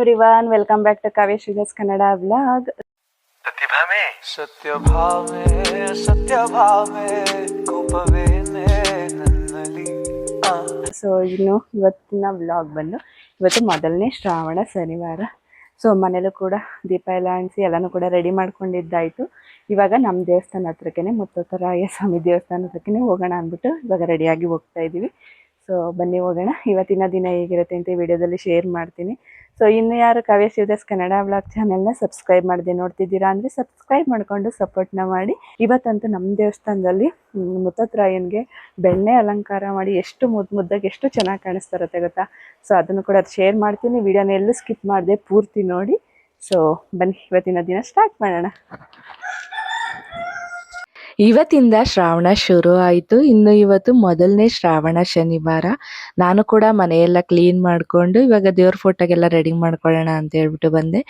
Everyone welcome back to Kavya ಶ್ರೀಗಸ್ Kannada blog ಪ್ರತಿಭಾಮೆ ಸತ್ಯಭಾಮೆ ಸತ್ಯಭಾಮೆ ಕೋಪವೇನೆ ಸೊ ಇನ್ನು ಇವತ್ತಿನ ಬ್ಲಾಗ್ ಬಂದು ಇವತ್ತು ಮೊದಲನೇ ಶ್ರಾವಣ ಶನಿವಾರ. ಸೊ ಮನೇಲೂ ಕೂಡ ದೀಪ ಎಲ್ಲ ಅಂಟಿಸಿ ಎಲ್ಲನೂ ಕೂಡ ರೆಡಿ ಮಾಡ್ಕೊಂಡಿದ್ದಾಯಿತು. ಇವಾಗ ನಮ್ಮ ದೇವಸ್ಥಾನ ಹತ್ರಕ್ಕೇ ಮುತ್ತೋತ್ತರಾಯ ಸ್ವಾಮಿ ದೇವಸ್ಥಾನ ಹತ್ರಕ್ಕೇ ಹೋಗೋಣ ಅಂದ್ಬಿಟ್ಟು ಇವಾಗ ರೆಡಿಯಾಗಿ ಹೋಗ್ತಾ ಇದ್ದೀವಿ ಸೊ ಬನ್ನಿ ಹೋಗೋಣ. ಇವತ್ತಿನ ದಿನ ಹೇಗಿರುತ್ತೆ ಅಂತ ವಿಡಿಯೋದಲ್ಲಿ ಶೇರ್ ಮಾಡ್ತೀನಿ. ಸೊ ಇನ್ನು ಯಾರು ಕಾವ್ಯ ಶಿವದಾಸ್ ಕನ್ನಡ ಬ್ಲಾಗ್ ಚಾನೆಲ್ನ ಸಬ್ಸ್ಕ್ರೈಬ್ ಮಾಡದೆ ನೋಡ್ತಿದ್ದೀರಾ ಅಂದರೆ ಸಬ್ಸ್ಕ್ರೈಬ್ ಮಾಡಿಕೊಂಡು ಸಪೋರ್ಟ್ನ ಮಾಡಿ. ಇವತ್ತಂತೂ ನಮ್ಮ ದೇವಸ್ಥಾನದಲ್ಲಿ ಮುತ್ತತ್ರಾಯನ್ಗೆ ಬೆಣ್ಣೆ ಅಲಂಕಾರ ಮಾಡಿ ಎಷ್ಟು ಮುದ್ದು ಮುದ್ದಾಗಿ ಎಷ್ಟು ಚೆನ್ನಾಗಿ ಕಾಣಿಸ್ತಾ ಇರುತ್ತೆ ಗೊತ್ತಾ? ಸೊ ಅದನ್ನು ಕೂಡ ಶೇರ್ ಮಾಡ್ತೀನಿ. ವಿಡಿಯೋನ ಎಲ್ಲೂ ಸ್ಕಿಪ್ ಮಾಡಿದೆ ಪೂರ್ತಿ ನೋಡಿ. ಸೊ ಬನ್ನಿ, ಇವತ್ತಿನ ದಿನ ಸ್ಟಾರ್ಟ್ ಮಾಡೋಣ. ಇವತ್ತಿಂದ ಶ್ರಾವಣ ಶುರು ಆಯಿತು. ಇನ್ನು ಇವತ್ತು ಮೊದಲನೇ ಶ್ರಾವಣ ಶನಿವಾರ. ನಾನು ಕೂಡ ಮನೆಯೆಲ್ಲ ಕ್ಲೀನ್ ಮಾಡಿಕೊಂಡು ಇವಾಗ ದೇವ್ರ ಫೋಟೋಗೆಲ್ಲ ರೆಡಿ ಮಾಡ್ಕೊಳ್ಳೋಣ ಅಂತ ಹೇಳ್ಬಿಟ್ಟು ಬಂದೆ.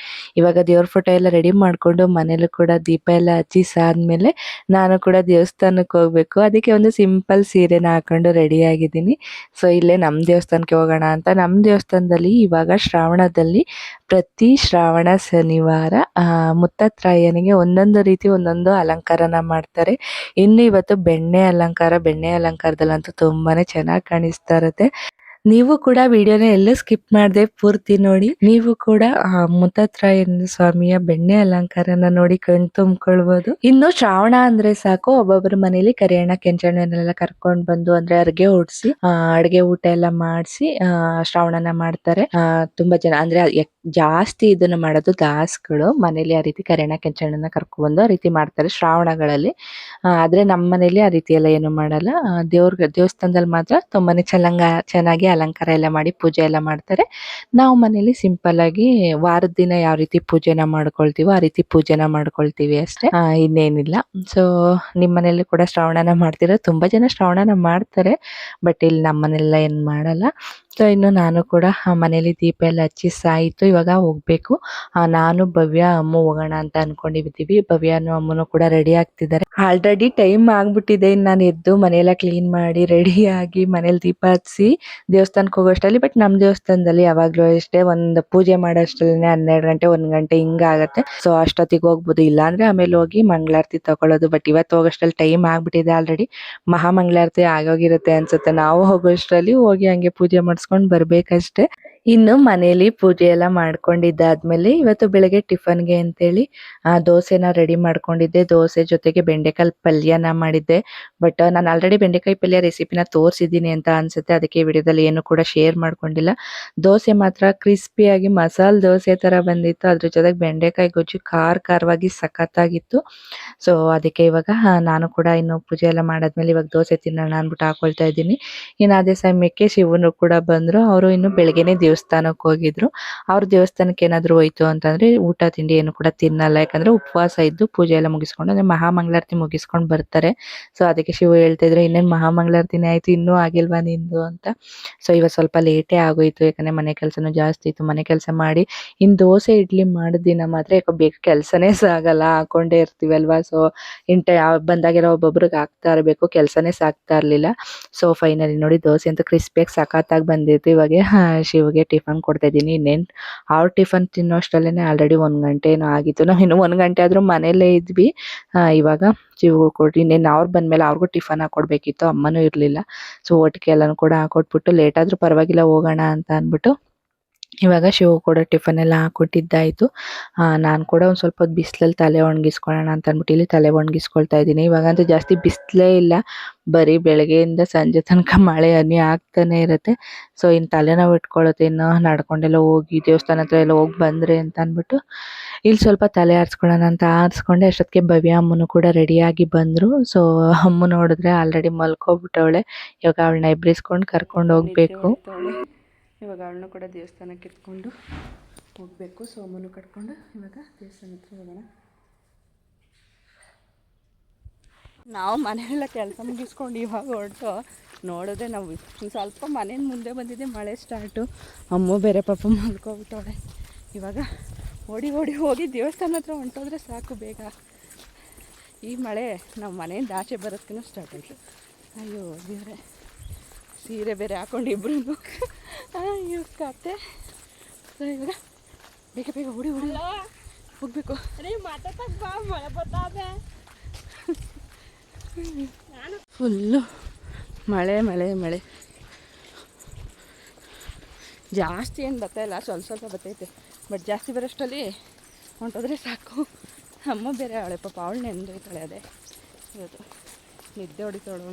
ಇವಾಗ ದೇವ್ರ ಫೋಟೋ ಎಲ್ಲ ರೆಡಿ ಮಾಡಿಕೊಂಡು ಮನೇಲೂ ಕೂಡ ದೀಪ ಎಲ್ಲ ಹಚ್ಚಿಸಾದ್ಮೇಲೆ ನಾನು ಕೂಡ ದೇವಸ್ಥಾನಕ್ಕೆ ಹೋಗ್ಬೇಕು. ಅದಕ್ಕೆ ಒಂದು ಸಿಂಪಲ್ ಸೀರೆನ ಹಾಕೊಂಡು ರೆಡಿ ಆಗಿದ್ದೀನಿ. ಸೊ ಇಲ್ಲೇ ನಮ್ಮ ದೇವಸ್ಥಾನಕ್ಕೆ ಹೋಗೋಣ ಅಂತ. ನಮ್ಮ ದೇವಸ್ಥಾನದಲ್ಲಿ ಇವಾಗ ಶ್ರಾವಣದಲ್ಲಿ ಪ್ರತಿ ಶ್ರಾವಣ ಶನಿವಾರ ಮುತ್ತತ್ರಾಯನಿಗೆ ಒಂದೊಂದು ರೀತಿ ಒಂದೊಂದು ಅಲಂಕಾರನ ಮಾಡ್ತಾರೆ. ಇನ್ನು ಇವತ್ತು ಬೆಣ್ಣೆ ಅಲಂಕಾರ ಬೆಣ್ಣೆ ಅಲಂಕಾರದಲ್ಲಂತೂ ತುಂಬಾನೇ ಚೆನ್ನಾಗಿ ಕಾಣಿಸ್ತಾ ಇರುತ್ತೆ. ನೀವು ಕೂಡ ವಿಡಿಯೋನ ಎಲ್ಲೂ ಸ್ಕಿಪ್ ಮಾಡದೆ ಪೂರ್ತಿ ನೋಡಿ. ನೀವು ಕೂಡ ಆ, ಸ್ವಾಮಿಯ ಬೆಣ್ಣೆ ಅಲಂಕಾರನ ನೋಡಿ ಕಣ್ ತುಂಬಿಕೊಳ್ಬಹುದು ಇನ್ನು ಶ್ರಾವಣ ಅಂದ್ರೆ ಸಾಕು. ಒಬ್ಬೊಬ್ಬರ ಮನೇಲಿ ಕರಿಯಣ್ಣ ಕೆಂಚಣ್ಣನೆಲ್ಲ ಕರ್ಕೊಂಡ್ ಬಂದು ಅಂದ್ರೆ ಅರ್ಗೆ ಹೊಡ್ಸಿ ಅಡ್ಗೆ ಊಟ ಎಲ್ಲ ಮಾಡಿಸಿ ಶ್ರಾವಣನ ಮಾಡ್ತಾರೆ. ತುಂಬಾ ಜನ ಅಂದ್ರೆ ಜಾಸ್ತಿ ಇದನ್ನ ಮಾಡೋದು ದಾಸ್ಗಳು. ಮನೇಲಿ ಆ ರೀತಿ ಕರಿಯಣ ಕೆಂಚಣ್ಣನ ಕರ್ಕೊಂಡ್ಬಂದು ಆ ರೀತಿ ಮಾಡ್ತಾರೆ ಶ್ರಾವಣಗಳಲ್ಲಿ. ಆದ್ರೆ ನಮ್ಮ ಮನೇಲಿ ಆ ರೀತಿ ಎಲ್ಲ ಏನು ಮಾಡಲ್ಲ. ದೇವ್ರ ದೇವಸ್ಥಾನದಲ್ಲಿ ಮಾತ್ರ ತುಂಬಾನೇ ಚಲಂಗ ಚೆನ್ನಾಗಿ ಅಲಂಕಾರ ಎಲ್ಲ ಮಾಡಿ ಪೂಜೆ ಎಲ್ಲ ಮಾಡ್ತಾರೆ. ನಾವು ಮನೇಲಿ ಸಿಂಪಲ್ ಆಗಿ ವಾರದ ದಿನ ಯಾವ ರೀತಿ ಪೂಜೆನ ಮಾಡ್ಕೊಳ್ತೀವೋ ಆ ರೀತಿ ಪೂಜೆನ ಮಾಡ್ಕೊಳ್ತೀವಿ ಅಷ್ಟೇ. ಇನ್ನೇನಿಲ್ಲ. ಸೊ ನಿಮ್ಮ ಮನೇಲಿ ಕೂಡ ಶ್ರಾವಣನ ಮಾಡ್ತೀರ? ತುಂಬಾ ಜನ ಶ್ರಾವಣನ ಮಾಡ್ತಾರೆ ಬಟ್ ಇಲ್ಲಿ ನಮ್ಮನೆಲ್ಲ ಏನ್ ಮಾಡಲ್ಲ. ಸೊ ಇನ್ನು ನಾನು ಕೂಡ ಮನೇಲಿ ದೀಪ ಎಲ್ಲ ಹಚ್ಚಿ ಸಾಯಿತು. ಇವಾಗ ಹೋಗ್ಬೇಕು. ನಾನು, ಭವ್ಯ, ಅಮ್ಮ ಹೋಗೋಣ ಅಂತ ಅನ್ಕೊಂಡಿದ್ದೀವಿ ಭವ್ಯನು ಅಮ್ಮನು ಕೂಡ ರೆಡಿ ಆಗ್ತಿದ್ದಾರೆ. ಆಲ್ರೆಡಿ ಟೈಮ್ ಆಗ್ಬಿಟ್ಟಿದೆ. ನಾನು ಎದ್ದು ಮನೆಯೆಲ್ಲ ಕ್ಲೀನ್ ಮಾಡಿ ರೆಡಿ ಆಗಿ ಮನೇಲಿ ದೀಪ ಹಚ್ಚಿ ದೇವಸ್ಥಾನಕ್ಕೆ ಹೋಗೋಷ್ಟರಲ್ಲಿ ಬಟ್ ನಮ್ಮ ದೇವಸ್ಥಾನದಲ್ಲಿ ಯಾವಾಗಲೂ ಅಷ್ಟೇ ಒಂದು ಪೂಜೆ ಮಾಡೋಷ್ಟರಲ್ಲಿ ಹನ್ನೆರಡು ಗಂಟೆ, ಒಂದ್ ಗಂಟೆ ಹಿಂಗಾಗತ್ತೆ ಸೊ ಅಷ್ಟೊತ್ತಿಗೆ ಹೋಗ್ಬೋದು. ಇಲ್ಲ ಅಂದ್ರೆ ಆಮೇಲೆ ಹೋಗಿ ಮಂಗಳಾರತಿ ತಗೊಳ್ಳೋದು. ಬಟ್ ಇವತ್ತು ಹೋಗೋಷ್ಟ್ರಲ್ಲಿ ಟೈಮ್ ಆಗ್ಬಿಟ್ಟಿದೆ ಆಲ್ರೆಡಿ ಮಹಾಮಂಗಳಾರತಿ ಆಗೋಗಿರುತ್ತೆ ಅನ್ಸುತ್ತೆ. ನಾವು ಹೋಗೋಷ್ಟರಲ್ಲಿ ಹೋಗಿ ಹಂಗೆ ಪೂಜೆ ಮಾಡಿಸ್ಕೊಂಡು ಬರ್ಬೇಕಷ್ಟೇ. ಇನ್ನು ಮನೇಲಿ ಪೂಜೆ ಎಲ್ಲ ಮಾಡ್ಕೊಂಡಿದ್ದಾದ್ಮೇಲೆ ಇವತ್ತು ಬೆಳಗ್ಗೆ ಟಿಫನ್ಗೆ ಅಂತೇಳಿ, ಆ, ದೋಸೆನ ರೆಡಿ ಮಾಡ್ಕೊಂಡಿದ್ದೆ. ದೋಸೆ ಜೊತೆಗೆ ಬೆಂಡೆಕಾಯಿ ಪಲ್ಯನ ಮಾಡಿದ್ದೆ. ಬಟ್, ನಾನು ಆಲ್ರೆಡಿ ಬೆಂಡೆಕಾಯಿ ಪಲ್ಯ ರೆಸಿಪಿನ ತೋರಿಸಿದ್ದೀನಿ ಅಂತ ಅನ್ಸುತ್ತೆ. ಅದಕ್ಕೆ ವಿಡಿಯೋದಲ್ಲಿ ಏನು ಕೂಡ ಶೇರ್ ಮಾಡ್ಕೊಂಡಿಲ್ಲ. ದೋಸೆ ಮಾತ್ರ ಕ್ರಿಸ್ಪಿಯಾಗಿ ಮಸಾಲ ದೋಸೆ ತರ ಬಂದಿತ್ತು. ಅದ್ರ ಜೊತೆಗೆ ಬೆಂಡೆಕಾಯಿ ಗೊಜ್ಜು ಖಾರ ಖಾರವಾಗಿ ಸಖತ್ತಾಗಿತ್ತು. ಸೊ ಅದಕ್ಕೆ ಇವಾಗ ನಾನು ಕೂಡ ಇನ್ನು ಪೂಜೆ ಎಲ್ಲ ಮಾಡಾದ್ಮೇಲೆ ಇವಾಗ ದೋಸೆ ತಿನ್ನೋಣ ಅಂದ್ಬಿಟ್ಟು ಹಾಕೊಳ್ತಾ ಇದ್ದೀನಿ. ಇನ್ನು ಅದೇ ಸಮಯಕ್ಕೆ ಶಿವನು ಕೂಡ ಬಂದ್ರು. ಅವರು ಇನ್ನು ಬೆಳಗ್ಗೆನೆ ದೇವಸ್ಥಾನಕ್ಕೆ ಹೋಗಿದ್ರು. ಅವ್ರ ದೇವಸ್ಥಾನಕ್ಕೆ ಏನಾದ್ರು ಹೋಯ್ತು ಅಂತಂದ್ರೆ ಊಟ ತಿಂಡಿ ಏನು ಕೂಡ ತಿನ್ನಲ್ಲ. ಯಾಕಂದ್ರೆ ಉಪವಾಸ ಇದ್ದು ಪೂಜೆ ಎಲ್ಲ ಮುಗಿಸ್ಕೊಂಡು ಅಂದ್ರೆ ಮಹಾಮಂಗಳಾರತಿ ಮುಗಿಸ್ಕೊಂಡು ಬರ್ತಾರೆ. ಸೊ ಅದಕ್ಕೆ ಶಿವ ಹೇಳ್ತಾ ಇದ್ರೆ ಇನ್ನೇನ್ ಮಹಾಮಂಗಳಾರತಿನೇ ಆಯ್ತು ಇನ್ನೂ ಆಗಿಲ್ವಾ ನಿಂದು ಅಂತ. ಸೊ ಇವಾಗ ಸ್ವಲ್ಪ ಲೇಟೇ ಆಗೋಯ್ತು ಯಾಕಂದ್ರೆ ಮನೆ ಕೆಲಸನೂ ಜಾಸ್ತಿ ಇತ್ತು. ಮನೆ ಕೆಲಸ ಮಾಡಿ ಇನ್ ದೋಸೆ ಇಡ್ಲಿ ಮಾಡಿದ ದಿನ ಮಾತ್ರ ಯಾಕೋ ಬೇಗ ಕೆಲಸನೇ ಸಾಗಲ್ಲ ಹಾಕೊಂಡೇ ಇರ್ತೀವಲ್ವಾ? ಸೊ ಇಂಟ ಬಂದಾಗೆಲ್ಲ ಒಬ್ಬೊಬ್ರಿಗೆ ಹಾಕ್ತಾ ಇರಬೇಕು ಕೆಲಸನೇ ಸಾಕ್ತಾ ಇರ್ಲಿಲ್ಲ. ಸೊ ಫೈನಲಿ ನೋಡಿ ದೋಸೆ ಅಂತ ಕ್ರಿಸ್ಪಿಯಾಗಿ ಸಖತ್ತಾಗಿ ಬಂದಿತ್ತು. ಇವಾಗ ಆ, ಶಿವಗೆ ಟಿಫನ್ ಕೊಡ್ತಾ ಇದ್ದೀನಿ. ಇನ್ನೇನು ಅವ್ರ ಟಿಫನ್ ತಿನ್ನೋ ಅಷ್ಟರಲ್ಲೇ ಆಲ್ರೆಡಿ ಒಂದು ಗಂಟೆ ಏನೋ ಆಗಿತ್ತು. ನಾವು ಇನ್ನು ಒಂದು ಗಂಟೆ ಆದರೂ ಮನೇಲೇ ಇದ್ವಿ. ಇವಾಗ ಶಿವ ಕೊಡ್ರಿ. ಇನ್ನೇನು ಅವ್ರು ಬಂದಮೇಲೆ ಅವ್ರಿಗೂ ಟಿಫನ್ ಹಾಕೊಡ್ಬೇಕಿತ್ತು. ಅಮ್ಮನೂ ಇರಲಿಲ್ಲ. ಸೊ ಒಟ್ಟಿಗೆ ಎಲ್ಲನೂ ಕೂಡ ಹಾಕೊಟ್ಬಿಟ್ಟು ಲೇಟ್ ಆದ್ರೂ ಪರವಾಗಿಲ್ಲ ಹೋಗೋಣ ಅಂತ ಅಂದ್ಬಿಟ್ಟು ಇವಾಗ ಶಿವ ಕೂಡ ಟಿಫನ್ ಎಲ್ಲ ಹಾಕೊಟ್ಟಿದ್ದಾಯ್ತು ನಾನು ಕೂಡ ಒಂದು ಸ್ವಲ್ಪ ಹೊತ್ತು ಬಿಸಿಲಲ್ಲಿ ತಲೆ ಒಣಗಿಸ್ಕೊಳ್ಳೋಣ ಅಂತ ಅಂದ್ಬಿಟ್ಟು ಇಲ್ಲಿ ತಲೆ ಒಣಗಿಸ್ಕೊಳ್ತಾ ಇದ್ದೀನಿ. ಇವಾಗಂತೂ ಜಾಸ್ತಿ ಬಿಸಿಲೇ ಇಲ್ಲ. ಬರೀ ಬೆಳಗ್ಗೆಯಿಂದ ಸಂಜೆ ತನಕ ಮಳೆ ಹನಿ ಆಗ್ತಾನೆ ಇರುತ್ತೆ. ಸೊ ಇನ್ನು ತಲೆನೋವು ಇನ್ನು ನಡ್ಕೊಂಡೆಲ್ಲ ಹೋಗಿ ದೇವಸ್ಥಾನ ಹತ್ರ ಎಲ್ಲ ಹೋಗಿ ಬಂದ್ರೆ ಅಂತ ಅಂದ್ಬಿಟ್ಟು ಇಲ್ಲಿ ಸ್ವಲ್ಪ ತಲೆ ಆರಿಸ್ಕೊಳ್ಳೋಣ ಅಂತ ಆರಿಸ್ಕೊಂಡೆ. ಅಷ್ಟೊತ್ತಿಗೆ ಭವ್ಯ ಅಮ್ಮನು ಕೂಡ ರೆಡಿಯಾಗಿ ಬಂದರು. ಸೊ ಅಮ್ಮ ನೋಡಿದ್ರೆ ಆಲ್ರೆಡಿ ಮಲ್ಕೊಬಿಟ್ಟವಳೆ. ಇವಾಗ ಅವಳನ್ನ ಎಬ್ರಿಸ್ಕೊಂಡು ಕರ್ಕೊಂಡು ಹೋಗ್ಬೇಕು. ಇವಾಗ ಅವಳನ್ನು ಕೂಡ ದೇವಸ್ಥಾನಕ್ಕೆ ಎತ್ಕೊಂಡು ಹೋಗಬೇಕು. ಸೋಮನು ಕಟ್ಕೊಂಡು ಇವಾಗ ದೇವಸ್ಥಾನ ಹತ್ರ ಹೋಗೋಣ. ನಾವು ಮನೆಯೆಲ್ಲ ಕೆಲಸ ಮುಗಿಸ್ಕೊಂಡು ಇವಾಗ ಹೊರಟು. ನೋಡಿದ್ರೆ ನಾವು ಸ್ವಲ್ಪ ಮನೇನ ಮುಂದೆ ಬಂದಿದ್ದೆ, ಮಳೆ ಸ್ಟಾರ್ಟು ಅಮ್ಮ ಬೇರೆ ಪಾಪ ಮಲ್ಕೊಬಿಟ್ಟವಳೆ. ಇವಾಗ ಓಡಿ ಓಡಿ ಹೋಗಿ ದೇವಸ್ಥಾನ ಹತ್ರ ಹೊಂಟೋದ್ರೆ ಸಾಕು ಬೇಗ. ಈ ಮಳೆ ನಾವು ಮನೆಯಿಂದ ಆಚೆ ಬರೋದಕ್ಕೂ ಸ್ಟಾರ್ಟ್ ಆಯಿತು. ಅಯ್ಯೋ ದೇವ್ರೆ. ಸೀರೆ ಬೇರೆ ಹಾಕೊಂಡು ಇಬ್ರು ಅಯ್ಯೋ ಕತೆ. ಸೊ ಇವಾಗ ಬೇಗ ಬೇಗ ಹುಡಿ ಹುಡಿ ಹೋಗ್ಬೇಕು. ಫುಲ್ಲು ಮಳೆ ಮಳೆ ಮಳೆ. ಜಾಸ್ತಿ ಏನು ಬರ್ತಾ ಇಲ್ಲ ಸ್ವಲ್ಪ ಸ್ವಲ್ಪ ಬರ್ತೈತೆ. ಬಟ್ ಜಾಸ್ತಿ ಬರೋಷ್ಟರಲ್ಲಿ ಹೊಂಟೋದ್ರೆ ಸಾಕು. ಅಮ್ಮ ಬೇರೆ ಅವಳೆ ಪಾಪ ಅವಳು ನೆಂದೋಯ್ತಾಳೆ ಅದೇ. ಇವತ್ತು ನಿದ್ದೆ ಹೊಡಿತಾಳು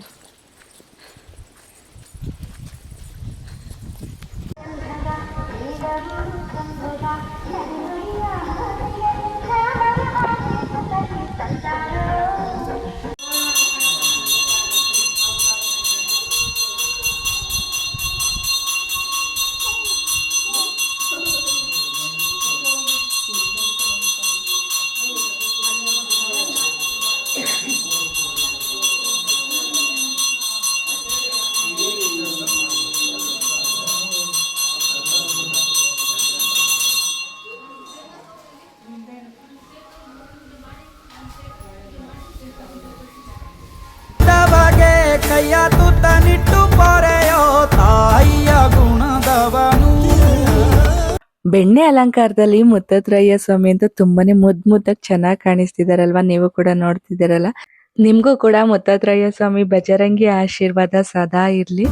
ಬೆಣ್ಣೆ ಅಲಂಕಾರದಲ್ಲಿ ಮುತ್ತತ್ರಯ್ಯ ಸ್ವಾಮಿ ಅಂತ ತುಂಬಾನೇ ಮುದ್ ಮುದ್ದಾಗಿ ಚೆನ್ನಾಗಿ ಕಾಣಿಸ್ತಿದಾರಲ್ವಾ ನೀವು ಕೂಡ ನೋಡ್ತಿದ್ದೀರಲ್ಲ? ನಿಮ್ಗೂ ಕೂಡ ಮುತ್ತತ್ರಯ್ಯ ಸ್ವಾಮಿ ಬಜರಂಗಿ ಆಶೀರ್ವಾದ ಸದಾ ಇರ್ಲಿ.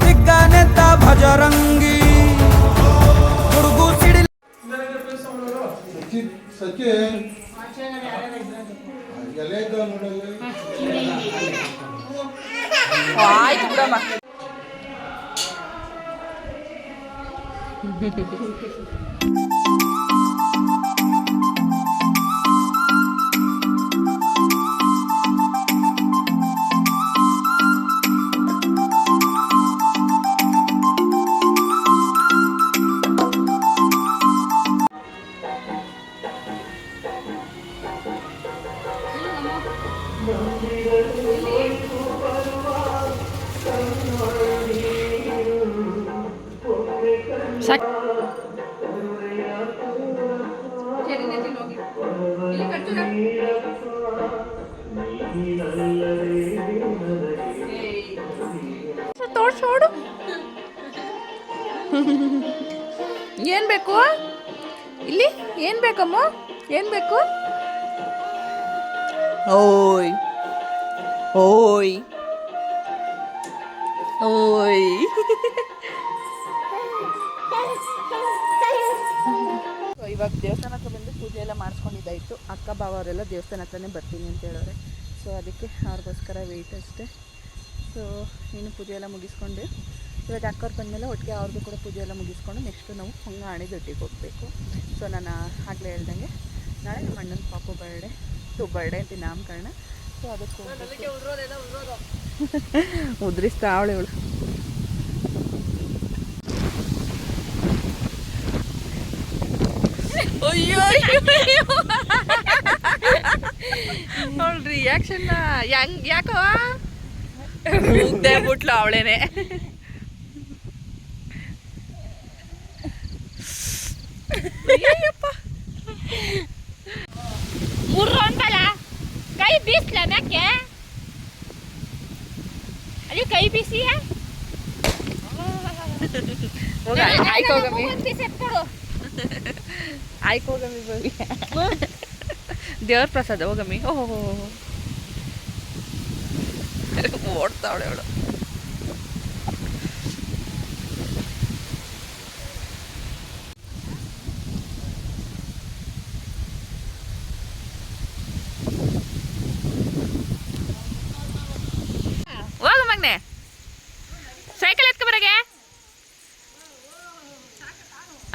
ಆಯ್ತು 감사합니다. ಏನ್ ಬೇಕು? ಇಲ್ಲಿ? ಏನು ಬೇಕಮ್ಮ? ಏನು ಬೇಕು? ಓಯ್. ಓಯ್. ಓಯ್. ಸೊ ಇವಾಗ ದೇವಸ್ಥಾನ ಹತ್ರ ಬಂದು ಪೂಜೆ ಎಲ್ಲ ಮಾಡಿಸ್ಕೊಂಡಿದ್ದಾಯಿತು. ಅಕ್ಕ ಬಾವ ಅವರೆಲ್ಲ ದೇವಸ್ಥಾನ ಹತ್ರನೇ ಬರ್ತೀನಿ ಅಂತ ಹೇಳೋರೆ ಸೊ ಅದಕ್ಕೆ ಅವ್ರಿಗೋಸ್ಕರ ವೆಯ್ಟ್ ಅಷ್ಟೇ. ಸೊ ಇನ್ನು ಪೂಜೆ ಎಲ್ಲ ಮುಗಿಸ್ಕೊಂಡು ಇವಾಗ ಅಕ್ಕವ್ರು ಬಂದಮೇಲೆ ಒಟ್ಟಿಗೆ ಅವ್ರದ್ದು ಕೂಡ ಪೂಜೆ ಎಲ್ಲ ಮುಗಿಸ್ಕೊಂಡು ನೆಕ್ಸ್ಟ್ ನಾವು ಹೊಂಗಾಣಿ ದೊಡ್ಡಿಗೆ ಹೋಗಬೇಕು. ಸೊ ನಾನು ಆಗಲೇ ಹೇಳ್ದಂಗೆ ನಾಳೆ ನಮ್ಮ ಅಣ್ಣನ ಪಾಪು ಬರ್ಡೇ ಸೊ ಬರ್ಡೇ ಅಂತ ನಾಮಕರಣ. ಸೊ ಅದಕ್ಕೆ ಉದ್ರಿಸ್ತಾ ಅವಳು ಇವಳು. ಅಯ್ಯೋ ಅವಳ ರಿಯಾಕ್ಷನ್ ಹೆಂಗ್ ಯಾಕೋ? ಮುಗ್ದೆ ಬಿಟ್ಲು ಅವಳೇನೆ. ಮುರ್ರು ಅಂತಲ್ಲ ಕೈ ಬೀಸ್ಲ ಮ್ಯಾಕೆ ಅಲ್ಲಿ ಕೈ ಬೀಸಿ ಹೋಗ ಆಯ್ಕೋಗಮ್ಮಿ ಕೊಡು ಆಯ್ಕೋಗಮ್ಮಿ ಬವಿ ದೇವ್ರ ಪ್ರಸಾದ ಹೋಗಮ್ಮಿ ಓಹೋ ಓಡ್ತಾವಳೆ ಅವಳು ಸೈಕಲ್ ಎತ್ಕೊ ಬರಗೆ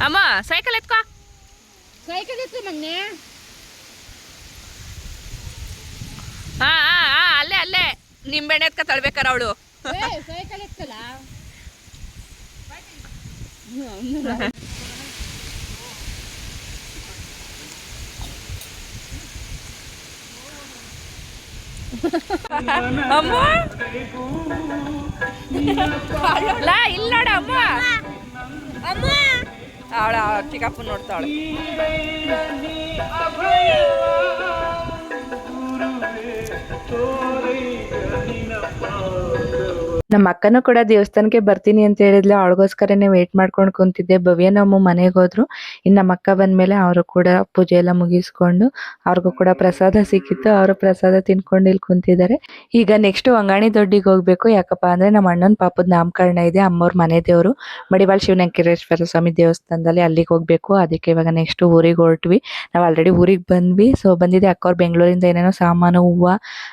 ಅಮ್ಮ ಸೈಕಲ್ ಎತ್ಕೋ. ಸೈಕಲ್ ಎತ್ತು ಮಗ್ನೆ ಹಾ ಹಾ ಹಾ ಅಲ್ಲೇ ಅಲ್ಲೇ. ನಿಂಬೆಣ್ಣೆ ಎತ್ಕ ತಳ್ಬೇಕಾರ ಅವಳು. ಸೈಕಲ್ ಅಮ್ಮ? ಲಾ ಇಲ್ಲ ನೋಡು ಅಮ್ಮ. ಅಮ್ಮ. ಅವಳ ಚಿಕ್ಕಪ್ಪ ನೋಡ್ತಾವಳೆ. ನಮ್ಮ ಅಕ್ಕನು ಕೂಡ ದೇವಸ್ಥಾನಕ್ಕೆ ಬರ್ತೀನಿ ಅಂತ ಹೇಳಿದ್ಲು. ಅವಳಿಗೋಸ್ಕರನೇ ವೇಟ್ ಮಾಡ್ಕೊಂಡು ಕುಂತಿದ್ದೆ. ಭವ್ಯ ನಮ್ಮ ಮನೆಗೆ ಹೋದ್ರು. ಇನ್ನು ನಮ್ಮ ಅಕ್ಕ ಬಂದ್ಮೇಲೆ ಅವರು ಕೂಡ ಪೂಜೆ ಎಲ್ಲ ಮುಗಿಸ್ಕೊಂಡು ಅವ್ರಿಗೂ ಕೂಡ ಪ್ರಸಾದ ಸಿಕ್ಕಿತ್ತು. ಅವರು ಪ್ರಸಾದ ತಿನ್ಕೊಂಡು ಇಲ್ಲಿ ಕುಂತಿದ್ದಾರೆ. ಈಗ ನೆಕ್ಸ್ಟ್ ಅಂಗಾಣಿ ದೊಡ್ಡಿಗೆ ಹೋಗ್ಬೇಕು. ಯಾಕಪ್ಪ ಅಂದ್ರೆ ನಮ್ಮ ಅಣ್ಣನ ಪಾಪದ ನಾಮಕರಣ ಇದೆ. ಅಮ್ಮವ್ರ ಮನೆ ದೇವರು. ಮಡಿವಾಳ ಶಿವನಂಕರೇಶ್ವರ ಸ್ವಾಮಿ ದೇವಸ್ಥಾನದಲ್ಲಿ ಅಲ್ಲಿಗೆ ಹೋಗ್ಬೇಕು. ಅದಕ್ಕೆ ಇವಾಗ ನೆಕ್ಸ್ಟ್ ಊರಿಗೆ ಹೊರಟ್ವಿ. ನಾವು ಆಲ್ರೆಡಿ ಊರಿಗೆ ಬಂದ್ವಿ. ಸೊ ಬಂದಿದೆ ಅಕ್ಕವ್ರು ಬೆಂಗಳೂರಿಂದ ಏನೇನೋ ಸಾಮಾನು, ಹೂವು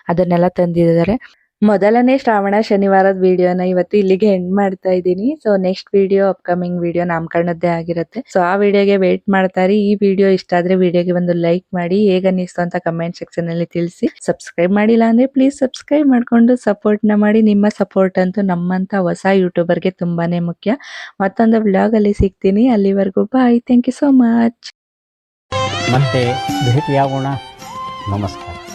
ಅದನ್ನೆಲ್ಲ ತಂದಿದ್ದಾರೆ. ಮೊದಲನೇ ಶ್ರಾವಣ ಶನಿವಾರದ ವಿಡಿಯೋನ ಇವತ್ತು ಇಲ್ಲಿಗೆ ಎಂಡ್ ಮಾಡ್ತಾ ಇದ್ದೀನಿ. So next video upcoming video ನಾಮಕರಣದ್ದೇ ಆಗಿರುತ್ತೆ. ಸೊ ಆ ವಿಡಿಯೋಗೆ ವೇಟ್ ಮಾಡ್ತಾ ಇರಿ. ಈ ವಿಡಿಯೋ ಇಷ್ಟ ಆದ್ರೆ ವಿಡಿಯೋಗೆ ಒಂದು ಲೈಕ್ ಮಾಡಿ. ಹೇಗ ಅನ್ನಿಸ್ತು ಅಂತ ಕಮೆಂಟ್ ಸೆಕ್ಷನ್ ಅಲ್ಲಿ ತಿಳಿಸಿ. ಸಬ್ಸ್ಕ್ರೈಬ್ ಮಾಡಿಲ್ಲ ಅಂದ್ರೆ ಪ್ಲೀಸ್ ಸಬ್ಸ್ಕ್ರೈಬ್ ಮಾಡ್ಕೊಂಡು ಸಪೋರ್ಟ್ನ ಮಾಡಿ. ನಿಮ್ಮ ಸಪೋರ್ಟ್ ಅಂತೂ ನಮ್ಮಂತ ಹೊಸ ಯೂಟ್ಯೂಬರ್ಗೆ ತುಂಬಾನೇ ಮುಖ್ಯ. ಮತ್ತೊಂದು ಬ್ಲಾಗ್ ಅಲ್ಲಿ ಸಿಗ್ತೀನಿ. ಅಲ್ಲಿವರೆಗೂ bye thank you so much ಮತ್ತೆ ಭೇಟಿಯಾಗೋಣ. ನಮಸ್ಕಾರ.